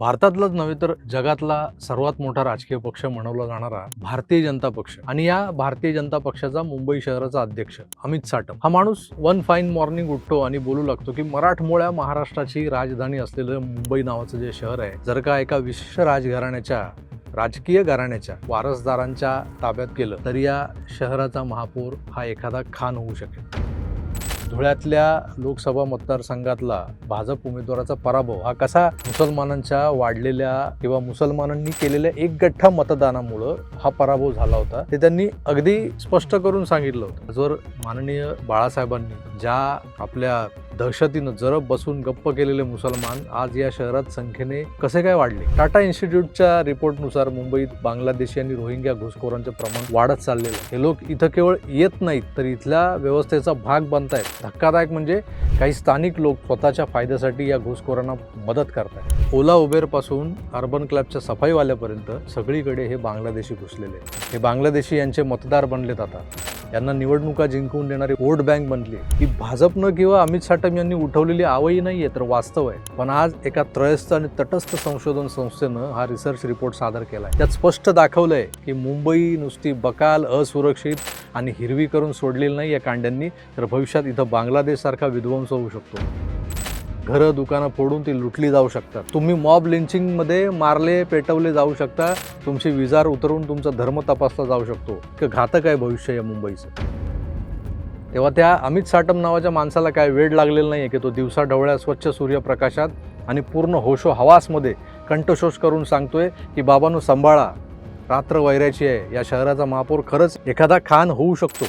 भारतातलाच नव्हे तर जगातला सर्वात मोठा राजकीय पक्ष म्हणवला जाणारा भारतीय जनता पक्ष. आणि या भारतीय जनता पक्षाचा मुंबई शहराचा अध्यक्ष अमित साटम हा माणूस वन फाईन मॉर्निंग उठतो आणि बोलू लागतो की मराठमोळ्या महाराष्ट्राची राजधानी असलेलं मुंबई नावाचं जे शहर आहे जर का एका विशिष्ट राजघराण्याच्या राजकीय घराण्याच्या वारसदारांच्या ताब्यात केलं तर या शहराचा महापौर हा एखादा खान होऊ शकेल. धुळ्यातल्या लोकसभा मतदारसंघातला भाजप उमेदवाराचा पराभव हा कसा मुसलमानांच्या वाढलेल्या किंवा मुसलमानांनी केलेल्या एक गठ्ठा मतदानामुळं हा पराभव झाला होता ते त्यांनी अगदी स्पष्ट करून सांगितलं होतं. जर माननीय बाळासाहेबांनी ज्या आपल्या दहशतीनं जरब बसून गप्प केलेले मुसलमान आज या शहरात संख्येने कसे काय वाढले? टाटा इन्स्टिट्यूटच्या रिपोर्टनुसार मुंबईत बांगलादेशी आणि रोहिंग्या घुसखोरांचे प्रमाण वाढत चाललेलं आहे. हे लोक इथं केवळ येत नाहीत तर इथल्या व्यवस्थेचा भाग बनतायत. धक्कादायक म्हणजे काही स्थानिक लोक स्वतःच्या फायद्यासाठी या घुसखोरांना मदत करतायत. ओला उबेरपासून अर्बन क्लबच्या सफाईवाल्यापर्यंत सगळीकडे हे बांगलादेशी घुसलेले हे बांगलादेशी यांचे मतदार बनलेत आता. यांना निवडणुका जिंकून देणारी वोट बँक बनली. की भाजपनं किंवा अमित साटम यांनी उठवलेली आवई नाही आहे तर वास्तव आहे. पण आज एका त्रयस्थ आणि तटस्थ संशोधन संस्थेनं हा रिसर्च रिपोर्ट सादर केला त्यात स्पष्ट दाखवलंय की मुंबई नुसती बकाल असुरक्षित आणि हिरवी करून सोडलेली नाही या कांड्यांनी तर भविष्यात इथं बांगलादेशसारखा विध्वंस होऊ शकतो. घरं दुकानं फोडून ती लुटली जाऊ शकतात. तुम्ही मॉब लिंचिंगमध्ये मारले पेटवले जाऊ शकता. तुमची विजार उतरवून तुमचा धर्म तपासला जाऊ शकतो. की घातक आहे भविष्य या मुंबईचं. तेव्हा त्या अमित साटम नावाच्या माणसाला काय वेळ लागलेला नाही आहे की तो दिवसा ढवळ्या स्वच्छ सूर्यप्रकाशात आणि पूर्ण होशो हवासमध्ये कंठशोष करून सांगतोय की बाबांनो सांभाळा. रात्र वैराची आहे. या शहराचा महापौर खरंच एखादा खान होऊ शकतो.